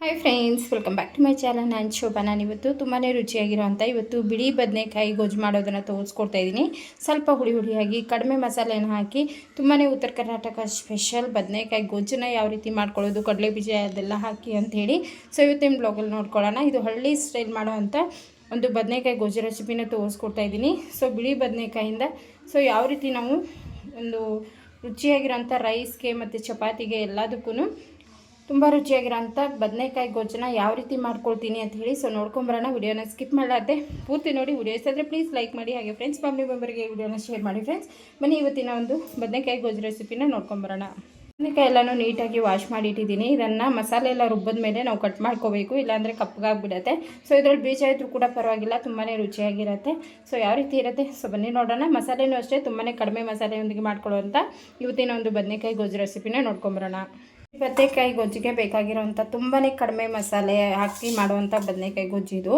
Hi friends welcome back to my channel ನಾನು ಶೋಭಾ ನಾನು ಇವತ್ತು ತುಂಬಾ ರುಚಿಯಾಗಿರುವಂಥ ಇವತ್ತು ಬಿಳಿ ಬದನೆಕಾಯಿ ಗೊಜ್ಜು ಮಾಡೋದನ್ನು ತೋರಿಸ್ಕೊಡ್ತಾ ಇದ್ದೀನಿ. ಸ್ವಲ್ಪ ಹುಳಿ ಹುಳಿಯಾಗಿ ಕಡಿಮೆ ಮಸಾಲೆನ ಹಾಕಿ ತುಂಬಾ ಉತ್ತರ ಕರ್ನಾಟಕ ಸ್ಪೆಷಲ್ ಬದನೆಕಾಯಿ ಗೊಜ್ಜನ್ನ ಯಾವ ರೀತಿ ಮಾಡ್ಕೊಳ್ಳೋದು, ಕಡಲೆ ಬೀಜ ಅದೆಲ್ಲ ಹಾಕಿ ಅಂಥೇಳಿ. ಸೊ ಇವತ್ತಿನ ಬ್ಲಾಗಲ್ಲಿ ನೋಡ್ಕೊಳ್ಳೋಣ. ಇದು ಹಳ್ಳಿ ಸ್ಟೈಲ್ ಮಾಡೋವಂಥ ಒಂದು ಬದನೆಕಾಯಿ ಗೊಜ್ಜು ರೆಸಿಪಿನ ತೋರಿಸ್ಕೊಡ್ತಾ ಇದ್ದೀನಿ. ಸೊ ಬಿಳಿ ಬದನೆಕಾಯಿಂದ ಸೊ ಯಾವ ರೀತಿ ನಾವು ಒಂದು ರುಚಿಯಾಗಿರೋಂಥ ರೈಸ್ಗೆ ಮತ್ತು ಚಪಾತಿಗೆ ಎಲ್ಲದಕ್ಕೂ ತುಂಬ ರುಚಿಯಾಗಿರೋಂಥ ಬದನೆಕಾಯಿ ಗೊಜ್ಜನ ಯಾವ ರೀತಿ ಮಾಡ್ಕೊಳ್ತೀನಿ ಅಂತ ಹೇಳಿ ಸೊ ನೋಡ್ಕೊಂಬರೋಣ, ವಿಡಿಯೋನ ಸ್ಕಿಪ್ ಮಾಡಲಾರ್ದೆ ಪೂರ್ತಿ ನೋಡಿ, ವಿಡಿಯೋ ಇಷ್ಟಾದರೆ ಪ್ಲೀಸ್ ಲೈಕ್ ಮಾಡಿ, ಹಾಗೆ ಫ್ರೆಂಡ್ಸ್ ಫ್ಯಾಮಿಲಿ ಮೆಂಬರ್ಗೆ ವಿಡಿಯೋನ ಶೇರ್ ಮಾಡಿ ಫ್ರೆಂಡ್ಸ್ ಬನ್ನಿ ಇವತ್ತಿನ ಒಂದು ಬದನೆಕಾಯಿ ಗೊಜ್ಜು ರೆಸಿಪಿನ ನೋಡ್ಕೊಂಬರೋಣ. ಬದನೆಕಾಯಿ ಎಲ್ಲನೂ ನೀಟಾಗಿ ವಾಶ್ ಮಾಡಿ ಇಟ್ಟಿದ್ದೀನಿ ಇದನ್ನು ಮಸಾಲೆ ಎಲ್ಲ ರುಬ್ಬದ ಮೇಲೆ ನಾವು ಕಟ್ ಮಾಡ್ಕೋಬೇಕು. ಇಲ್ಲಾಂದರೆ ಕಪ್ಪಗಾಗ್ಬಿಡತ್ತೆ ಸೊ ಇದ್ರಲ್ಲಿ ಬೀಜ ಇದ್ರೂ ಕೂಡ ಪರವಾಗಿಲ್ಲ. ತುಂಬಾ ರುಚಿಯಾಗಿರುತ್ತೆ. ಸೊ ಯಾವ ರೀತಿ ಇರುತ್ತೆ? ಸೊ ಬನ್ನಿ ನೋಡೋಣ. ಮಸಾಲೆನೂ ಅಷ್ಟೇ ತುಂಬಾ ಕಡಿಮೆ ಮಸಾಲೆಯೊಂದಿಗೆ ಅಂತ ಇವತ್ತಿನ ಒಂದು ಬದನೆಕಾಯಿ ಗೊಜ್ಜು ರೆಸಿಪಿನ ನೋಡ್ಕೊಂಬರೋಣ. ಬದನೆಕಾಯಿ ಗೊಜ್ಜಿಗೆ ಬೇಕಾಗಿರುವಂಥ ತುಂಬಾ ಕಡಿಮೆ ಮಸಾಲೆ ಹಾಕಿ ಮಾಡುವಂಥ ಬದನೆಕಾಯಿ ಗೊಜ್ಜು ಇದು.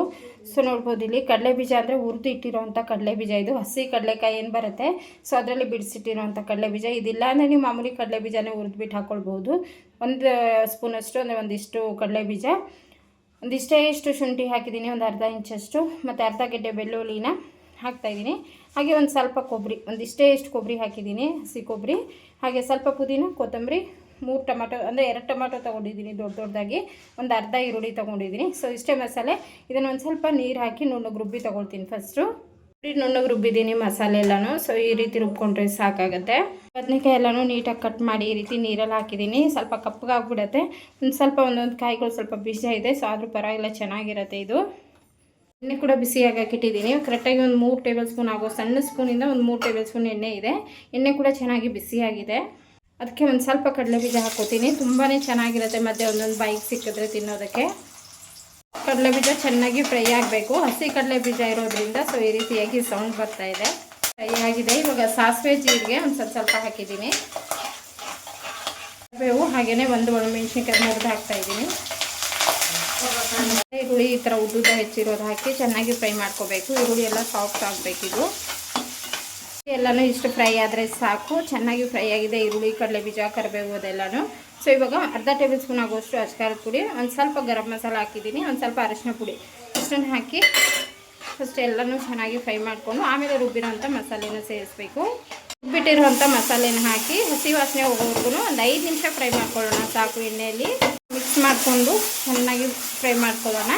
ಸೊ ನೋಡ್ಬೋದು ಇಲ್ಲಿ ಕಡಲೆ ಬೀಜ ಅಂದರೆ ಹುರಿದು ಇಟ್ಟಿರೋವಂಥ ಕಡಲೆ ಬೀಜ ಇದು. ಹಸಿ ಕಡಲೆಕಾಯಿ ಏನು ಬರುತ್ತೆ? ಸೊ ಅದರಲ್ಲಿ ಬಿಡಿಸಿಟ್ಟಿರೋವಂಥ ಕಡಲೆ ಬೀಜ. ಇದಿಲ್ಲ ಅಂದರೆ ನೀವು ಮಾಮೂಲಿ ಕಡಲೆ ಬೀಜನೇ ಹುರಿದ್ಬಿಟ್ಟು ಹಾಕ್ಕೊಳ್ಬೋದು ಒಂದು ಸ್ಪೂನಷ್ಟು ಅಂದರೆ ಒಂದಿಷ್ಟು ಕಡಲೆ ಬೀಜ. ಒಂದಿಷ್ಟೇ ಇಷ್ಟು ಶುಂಠಿ ಹಾಕಿದ್ದೀನಿ, ಒಂದು ಅರ್ಧ ಇಂಚಷ್ಟು. ಮತ್ತು ಅರ್ಧ ಗೆಡ್ಡೆ ಬೆಳ್ಳುಳ್ಳಿನ ಹಾಕ್ತಾಯಿದ್ದೀನಿ ಹಾಗೆ ಒಂದು ಸ್ವಲ್ಪ ಕೊಬ್ಬರಿ ಒಂದಿಷ್ಟೇ ಇಷ್ಟು ಕೊಬ್ಬರಿ ಹಾಕಿದ್ದೀನಿ, ಹಸಿ ಕೊಬ್ಬರಿ ಹಾಗೆ ಸ್ವಲ್ಪ ಪುದೀನ, ಕೊತ್ತಂಬರಿ ಮೂರು ಟೊಮೆಟೊ, ಅಂದರೆ ಎರಡು ಟೊಮೆಟೊ ತೊಗೊಂಡಿದ್ದೀನಿ ದೊಡ್ಡ ದೊಡ್ಡದಾಗಿ ಒಂದು ಅರ್ಧ ಈರುಳ್ಳಿ ತೊಗೊಂಡಿದ್ದೀನಿ. ಸೊ ಇಷ್ಟೇ ಮಸಾಲೆ. ಇದನ್ನು ಒಂದು ಸ್ವಲ್ಪ ನೀರು ಹಾಕಿ ನುಣ್ಣಗೆ ರುಬ್ಬಿ ತೊಗೊಳ್ತೀನಿ ಫಸ್ಟು ನುಣ್ಣಗೆ ರುಬ್ಬಿದ್ದೀನಿ ಮಸಾಲೆ ಎಲ್ಲನೂ. ಸೊ ಈ ರೀತಿ ರುಬ್ಕೊಂಡ್ರೆ ಸಾಕಾಗುತ್ತೆ. ಬದನೆಕಾಯಿ ಎಲ್ಲಾನು ನೀಟಾಗಿ ಕಟ್ ಮಾಡಿ ಈ ರೀತಿ ನೀರಲ್ಲಿ ಹಾಕಿದ್ದೀನಿ. ಸ್ವಲ್ಪ ಕಪ್ಪಗಾಗ್ಬಿಡತ್ತೆ ಒಂದು ಸ್ವಲ್ಪ ಒಂದೊಂದು ಕಾಯಿಗಳು ಸ್ವಲ್ಪ ಬಿಸಿ ಇದೆ. ಸೊ ಆದರೂ ಪರವಾಗಿಲ್ಲ, ಚೆನ್ನಾಗಿರುತ್ತೆ ಇದು. ಎಣ್ಣೆ ಕೂಡ ಬಿಸಿಯಾಗಿ ಹಾಕಿಟ್ಟಿದ್ದೀನಿ ಕರೆಕ್ಟಾಗಿ ಒಂದು ಮೂರು ಟೇಬಲ್ ಸ್ಪೂನ್ ಆಗೋ ಸಣ್ಣ ಸ್ಪೂನಿಂದ ಒಂದು ಮೂರು ಟೇಬಲ್ ಸ್ಪೂನ್ ಎಣ್ಣೆ ಇದೆ. ಎಣ್ಣೆ ಕೂಡ ಚೆನ್ನಾಗಿ ಬಿಸಿಯಾಗಿದೆ ಅದಕ್ಕೆ ಒಂದು ಸ್ವಲ್ಪ ಕಡಲೆ ಬೀಜ ಹಾಕೋತೀನಿ. ತುಂಬಾ ಚೆನ್ನಾಗಿರುತ್ತೆ. ಮತ್ತು ಒಂದೊಂದು ಬೈಕ್ ಸಿಕ್ಕಿದ್ರೆ ತಿನ್ನೋದಕ್ಕೆ. ಕಡಲೆ ಬೀಜ ಚೆನ್ನಾಗಿ ಫ್ರೈ ಆಗಬೇಕು. ಹಸಿ ಕಡಲೆ ಬೀಜ ಇರೋದ್ರಿಂದ ಸೊ ಈ ರೀತಿಯಾಗಿ ಸೌಂಡ್ ಬರ್ತಾ ಇದೆ. ಫ್ರೈ ಆಗಿದೆ. ಇವಾಗ ಸಾಸಿವೆ ಜೀರಿಗೆ ಒಂದು ಸ್ವಲ್ಪ ಸ್ವಲ್ಪ ಹಾಕಿದ್ದೀನಿ. ಬೇವು ಹಾಗೆಯೇ ಒಂದು ಒಣಮೆಣ್ಸಿನ್ಕಾಯಿ ಮುರಿದು ಹಾಕ್ತಾ ಇದ್ದೀನಿ. ಈರುಳ್ಳಿ ಈ ಥರ ಉದ್ದುದ್ದ ಹೆಚ್ಚಿರೋದು ಹಾಕಿ ಚೆನ್ನಾಗಿ ಫ್ರೈ ಮಾಡ್ಕೋಬೇಕು. ಈರುಳ್ಳಿ ಎಲ್ಲ ಸಾಫ್ಟ್ ಆಗಬೇಕಿದು. ಎಲ್ಲನೂ ಇಷ್ಟು ಫ್ರೈ ಆದರೆ ಸಾಕು. ಚೆನ್ನಾಗಿ ಫ್ರೈ ಆಗಿದೆ. ಈರುಳ್ಳಿ ಕಡಲೆ ಬೀಜ ಕರಿಬೇವು ಅದೆಲ್ಲನೂ. ಸೊ ಇವಾಗ ಅರ್ಧ ಟೇಬಲ್ ಸ್ಪೂನ್ ಆಗೋಷ್ಟು ಅಚ್ಕಾರದ ಪುಡಿ, ಒಂದು ಸ್ವಲ್ಪ ಗರಂ ಮಸಾಲ ಹಾಕಿದ್ದೀನಿ, ಒಂದು ಸ್ವಲ್ಪ ಅರಶಿನ ಪುಡಿ. ಇಷ್ಟನ್ನು ಹಾಕಿ ಫಸ್ಟ್ ಎಲ್ಲನೂ ಚೆನ್ನಾಗಿ ಫ್ರೈ ಮಾಡಿಕೊಂಡು, ಆಮೇಲೆ ರುಬ್ಬಿರೋಂಥ ಮಸಾಲೆನ ಸೇರಿಸ್ಬೇಕು. ರುಬ್ಬಿಟ್ಟಿರುವಂಥ ಮಸಾಲೆನ ಹಾಕಿ, ಹಸಿ ವಾಸನೆ ಹೋಗೋವರೆಗೂ ಒಂದು ಐದು ನಿಮಿಷ ಫ್ರೈ ಮಾಡ್ಕೊಳ್ಳೋಣ ಸಾಕು ಎಣ್ಣೆಯಲ್ಲಿ. ಮಿಕ್ಸ್ ಮಾಡಿಕೊಂಡು ಚೆನ್ನಾಗಿ ಫ್ರೈ ಮಾಡ್ಕೊಳ್ಳೋಣ.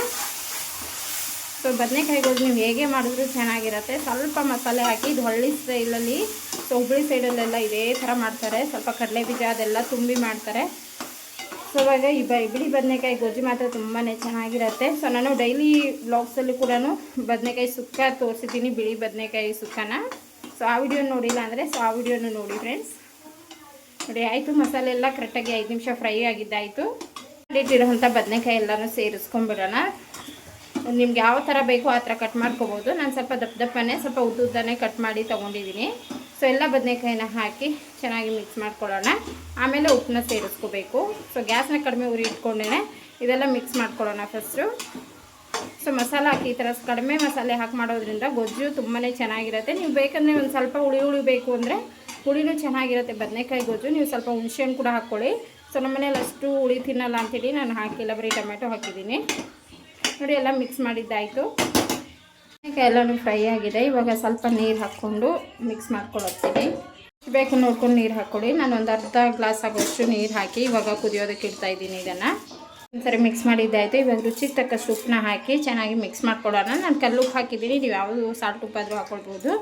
ಸೊ ಬದನೆಕಾಯಿಗಳು ನೀವು ಹೇಗೆ ಮಾಡಿದ್ರು ಚೆನ್ನಾಗಿರುತ್ತೆ. ಸ್ವಲ್ಪ ಮಸಾಲೆ ಹಾಕಿ, ಇದು ಹಳ್ಳಿ ಸ್ಟೈಲಲ್ಲಿ, ಸೊ, ಹುಬ್ಳಿ ಸೈಡಲ್ಲೆಲ್ಲ ಇದೇ ಥರ ಮಾಡ್ತಾರೆ. ಸ್ವಲ್ಪ ಕಡಲೆ ಬೀಜ ಅದೆಲ್ಲ ತುಂಬಿ ಮಾಡ್ತಾರೆ. ಸೊ ಇವಾಗ ಈ ಬಿಳಿ ಬದನೆಕಾಯಿ ಗೊಜ್ಜು ಮಾತ್ರ ತುಂಬಾ ಚೆನ್ನಾಗಿರುತ್ತೆ. ಸೊ ನಾನು ಡೈಲಿ ಬ್ಲಾಗ್ಸಲ್ಲಿ ಕೂಡ ಬದನೆಕಾಯಿ ಸುಕ್ಕ ತೋರಿಸಿದ್ದೀನಿ, ಬಿಳಿ ಬದನೆಕಾಯಿ ಸುಕ್ಕನ. ಸೊ ಆ ವಿಡಿಯೋ ನೋಡಿಲ್ಲ ಅಂದರೆ, ಸೊ, ಆ ವಿಡಿಯೋನು ನೋಡಿ ಫ್ರೆಂಡ್ಸ್ ನೋಡಿ, ಆಯಿತು, ಮಸಾಲೆ ಎಲ್ಲ ಕರೆಕ್ಟಾಗಿ ಐದು ನಿಮಿಷ ಫ್ರೈ ಆಗಿದ್ದಾಯಿತು. ಇಟ್ಟಿರೋಂಥ ಬದನೆಕಾಯಿ ಎಲ್ಲನೂ ಸೇರಿಸ್ಕೊಂಬಿಡೋಣ ನಿಮ್ಗೆ ಯಾವ ಥರ ಬೇಕೋ ಆ ಥರ ಕಟ್ ಮಾಡ್ಕೋಬೋದು. ನಾನು ಸ್ವಲ್ಪ ದಪ್ಪ ದಪ್ಪನೇ, ಸ್ವಲ್ಪ ಉದ್ದುದ್ದನೇ ಕಟ್ ಮಾಡಿ ತೊಗೊಂಡಿದ್ದೀನಿ. ಸೊ ಎಲ್ಲ ಬದನೆಕಾಯಿನ ಹಾಕಿ ಚೆನ್ನಾಗಿ ಮಿಕ್ಸ್ ಮಾಡ್ಕೊಳ್ಳೋಣ. ಆಮೇಲೆ ಉಪ್ಪನ್ನ ಸೇರಿಸ್ಕೋಬೇಕು. ಸೊ ಗ್ಯಾಸ್ನ ಕಡಿಮೆ ಉರಿ ಇಟ್ಕೊಂಡೇ ಇದೆಲ್ಲ ಮಿಕ್ಸ್ ಮಾಡ್ಕೊಳ್ಳೋಣ ಫಸ್ಟು ಸೊ ಮಸಾಲೆ ಹಾಕಿ ಈ ಥರ ಕಡಿಮೆ ಮಸಾಲೆ ಹಾಕಿ ಮಾಡೋದ್ರಿಂದ ಗೊಜ್ಜು ತುಂಬಾ ಚೆನ್ನಾಗಿರುತ್ತೆ. ನೀವು ಬೇಕಂದರೆ ಒಂದು ಸ್ವಲ್ಪ ಹುಳಿ ಹುಳಿ ಬೇಕು ಅಂದರೆ ಹುಳಿನೂ ಚೆನ್ನಾಗಿರುತ್ತೆ. ಬದನೆಕಾಯಿ ಗೊಜ್ಜು ನೀವು ಸ್ವಲ್ಪ ಹುಣಸೆಹಣ್ಣು ಕೂಡ ಹಾಕ್ಕೊಳ್ಳಿ. ಸೊ ನಮ್ಮ ಮನೇಲಿ ಅಷ್ಟು ಹುಳಿ ತಿನ್ನಲ್ಲ ಅಂಥೇಳಿ ನಾನು ಹಾಕಿಲ್ಲ. ಬರೀ ಟೊಮೆಟೊ ಹಾಕಿದ್ದೀನಿ. ನೋಡಿ ಎಲ್ಲ ಮಿಕ್ಸ್ ಮಾಡಿದ್ದಾಯಿತು. ಎಲ್ಲನೂ ಫ್ರೈ ಆಗಿದೆ. ಇವಾಗ ಸ್ವಲ್ಪ ನೀರು ಹಾಕ್ಕೊಂಡು ಮಿಕ್ಸ್ ಮಾಡ್ಕೊಳತ್ತೀನಿ ಬೇಕು ನೋಡ್ಕೊಂಡು ನೀರು ಹಾಕ್ಕೊಳ್ಳಿ ನಾನು ಒಂದು ಅರ್ಧ ಗ್ಲಾಸ್ ಆಗೋಷ್ಟು ನೀರು ಹಾಕಿ ಇವಾಗ ಕುದಿಯೋದಕ್ಕೆ ಇಡ್ತಾ ಇದ್ದೀನಿ ಇದನ್ನು. ಒಂದ್ಸರಿ ಮಿಕ್ಸ್ ಮಾಡಿದ್ದಾಯಿತು ಇವಾಗ ರುಚಿಗೆ ತಕ್ಕಷ್ಟು ಉಪ್ಪನ್ನ ಹಾಕಿ ಚೆನ್ನಾಗಿ ಮಿಕ್ಸ್ ಮಾಡ್ಕೊಳ್ಳೋಣ. ನಾನು ಕಲ್ಲು ಹಾಕಿದ್ದೀನಿ. ನೀವು ಯಾವುದು ಸಾಲ್ಟ್ ಉಪ್ಪಾದರೂ ಹಾಕೊಳ್ಬೋದು.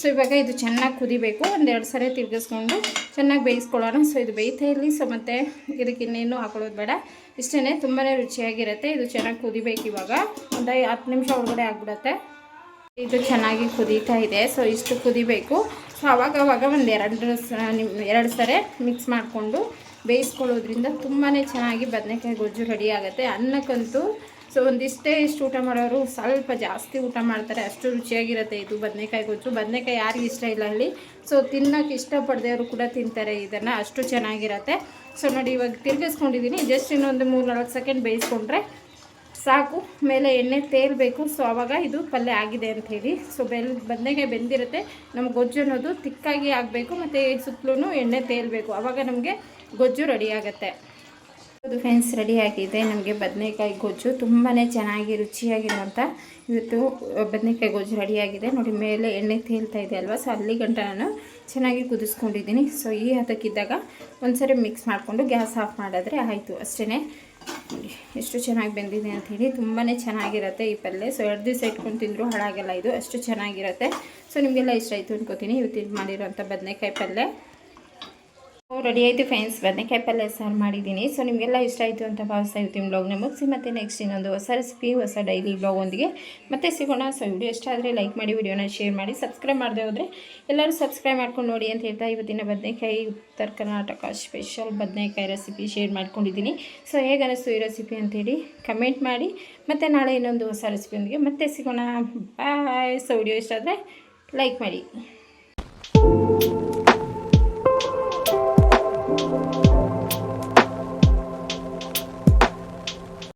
ಸೊ ಇವಾಗ ಇದು ಚೆನ್ನಾಗಿ ಕುದಿಬೇಕು. ಒಂದೆರಡು ಸರಿ ತಿರುಗಿಸ್ಕೊಂಡು ಚೆನ್ನಾಗಿ ಬೇಯಿಸ್ಕೊಳ್ಳೋಣ. ಸೊ ಇದು ಬೇಯ್ತಾ ಇರಲಿ. ಸೊ ಮತ್ತು ಇದಕ್ಕೆ ಇನ್ನೇನು ಹಾಕೊಳ್ಳೋದು ಬೇಡ. ಇಷ್ಟೇ ತುಂಬಾ ರುಚಿಯಾಗಿರುತ್ತೆ. ಇದು ಚೆನ್ನಾಗಿ ಕುದಿಬೇಕು ಇವಾಗ. ಒಂದು ಹತ್ತು ನಿಮಿಷ ಒಳಗಡೆ ಆಗಿಬಿಡುತ್ತೆ. ಇದು ಚೆನ್ನಾಗಿ ಕುದೀತಾ ಇದೆ. ಸೊ ಇಷ್ಟು ಕುದಿಬೇಕು. ಸೊ ಅವಾಗ ಅವಾಗ ಒಂದು ಎರಡು ನಿಮ್ಮ ಎರಡು ಸರಿ ಮಿಕ್ಸ್ ಮಾಡಿಕೊಂಡು ಬೇಯಿಸ್ಕೊಳ್ಳೋದ್ರಿಂದ ತುಂಬಾ ಚೆನ್ನಾಗಿ ಬದನೆಕಾಯಿ ಗೊಜ್ಜು ರೆಡಿ ಆಗುತ್ತೆ. ಅನ್ನಕ್ಕಂತೂ ಸೊ ಒಂದಿಷ್ಟೇ ಇಷ್ಟು ಊಟ ಮಾಡೋರು ಸ್ವಲ್ಪ ಜಾಸ್ತಿ ಊಟ ಮಾಡ್ತಾರೆ, ಅಷ್ಟು ರುಚಿಯಾಗಿರುತ್ತೆ ಇದು ಬದನೆಕಾಯಿ ಗೊಜ್ಜು. ಬದನೆಕಾಯಿ ಯಾರಿಗೆ ಇಷ್ಟ ಇಲ್ಲ ಹೇಳಿ. ಸೊ ತಿನ್ನೋಕೆ ಇಷ್ಟಪಡದವರು ಕೂಡ ತಿಂತಾರೆ ಇದನ್ನು, ಅಷ್ಟು ಚೆನ್ನಾಗಿರುತ್ತೆ. ಸೊ ನೋಡಿ ಇವಾಗ ತಿರ್ಗಿಸ್ಕೊಂಡಿದ್ದೀನಿ ಜಸ್ಟ್ ಇನ್ನೊಂದು ಮೂರು ನಾಲ್ಕು ಸೆಕೆಂಡ್ ಬೇಯಿಸ್ಕೊಂಡ್ರೆ ಸಾಕು, ಮೇಲೆ ಎಣ್ಣೆ ತೇಲ್ಬೇಕು. ಸೊ ಆವಾಗ ಇದು ಪಲ್ಯ ಆಗಿದೆ ಅಂತ ಹೇಳಿ. ಸೊ ಬೆಲ್ ಬದನೆಗೆ ಬೆಂದಿರುತ್ತೆ. ನಮ್ಮ ಗೊಜ್ಜು ಅನ್ನೋದು ತಿಕ್ಕಾಗಿ ಆಗಬೇಕು, ಮತ್ತು ಸುತ್ತಲೂ ಎಣ್ಣೆ ತೇಲ್ಬೇಕು. ಆವಾಗ ನಮಗೆ ಗೊಜ್ಜು ರೆಡಿ ಆಗುತ್ತೆ. ಅದು ಫ್ರೆಂಡ್ಸ್ ರೆಡಿ ಆಗಿದೆ. ನಮಗೆ ಬದನೆಕಾಯಿ ಗೊಜ್ಜು ತುಂಬಾ ಚೆನ್ನಾಗಿ ರುಚಿಯಾಗಿರುವಂಥ ಇವತ್ತು ಬದನೆಕಾಯಿ ಗೊಜ್ಜು ರೆಡಿಯಾಗಿದೆ ನೋಡಿ, ಮೇಲೆ ಎಣ್ಣೆ ತೇಲ್ತಾ ಇದೆ ಅಲ್ವಾ? ಸೊ ಅಲ್ಲಿ ಗಂಟ ನಾನು ಚೆನ್ನಾಗಿ ಕುದಿಸ್ಕೊಂಡಿದ್ದೀನಿ. ಸೊ ಈ ಹದಕ್ಕಿದ್ದಾಗ ಒಂದ್ಸರಿ ಮಿಕ್ಸ್ ಮಾಡಿಕೊಂಡು ಗ್ಯಾಸ್ ಆಫ್ ಮಾಡಿದ್ರೆ ಆಯಿತು. ಅಷ್ಟೇ ನೋಡಿ ಎಷ್ಟು ಚೆನ್ನಾಗಿ ಬೆಂದಿದೆ ಅಂಥೇಳಿ ತುಂಬಾ ಚೆನ್ನಾಗಿರುತ್ತೆ ಈ ಪಲ್ಯ ಸೊ ಎರಡು ದಿವಸ ಇಟ್ಕೊಂಡು ತಿಂದರೂ ಹಾಳಾಗಲ್ಲ ಇದು ಅಷ್ಟು ಚೆನ್ನಾಗಿರುತ್ತೆ. ಸೊ ನಿಮಗೆಲ್ಲ ಇಷ್ಟ ಆಯಿತು ಅನ್ಕೋತೀನಿ. ಇವತ್ತಿನ ಮಾಡಿರೋಂಥ ಬದನೆಕಾಯಿ ಪಲ್ಯ ರೆಡಿ ಆಯಿತು ಫ್ರೆಂಡ್ಸ್ ಬದನೆಕಾಯಿ ಪಲ್ಯ ಸಾರು ಮಾಡಿದ್ದೀನಿ. ಸೊ ನಿಮಗೆಲ್ಲ ಇಷ್ಟ ಆಯಿತು ಅಂತ ಭಾವಿಸ್ತಾ ಇರ್ತೀನಿ ಬ್ಲಾಗ್ನ ಮುಗಿಸಿ, ಮತ್ತೆ ನೆಕ್ಸ್ಟ್ ಇನ್ನೊಂದು ಹೊಸ ರೆಸಿಪಿ ಹೊಸ ಡೈಲಿ ಬ್ಲಾಗ್ ಒಂದಿಗೆ ಮತ್ತೆ ಸಿಗೋಣ. ಸೊ ವಿಡಿಯೋ ಇಷ್ಟ ಆದರೆ ಲೈಕ್ ಮಾಡಿ ವಿಡಿಯೋನ ಶೇರ್ ಮಾಡಿ ಸಬ್ಸ್ಕ್ರೈಬ್ ಮಾಡದೆ ಹೋದರೆ ಎಲ್ಲರೂ ಸಬ್ಸ್ಕ್ರೈಬ್ ಮಾಡ್ಕೊಂಡು ನೋಡಿ ಅಂತ ಹೇಳ್ತಾ ಇವತ್ತಿನ ಬದನೆಕಾಯಿ ಉತ್ತರ ಕರ್ನಾಟಕ ಸ್ಪೆಷಲ್ ಬದನೆಕಾಯಿ ರೆಸಿಪಿ ಶೇರ್ ಮಾಡ್ಕೊಂಡಿದ್ದೀನಿ. ಸೊ ಹೇಗೆ ಈ ರೆಸಿಪಿ ಅಂತೇಳಿ ಕಮೆಂಟ್ ಮಾಡಿ, ಮತ್ತು ನಾಳೆ ಇನ್ನೊಂದು ಹೊಸ ರೆಸಿಪಿಯೊಂದಿಗೆ ಮತ್ತೆ ಸಿಗೋಣ. ಬಾಯ್ ಸೊ ವಿಡಿಯೋ ಇಷ್ಟ ಆದರೆ ಲೈಕ್ ಮಾಡಿ.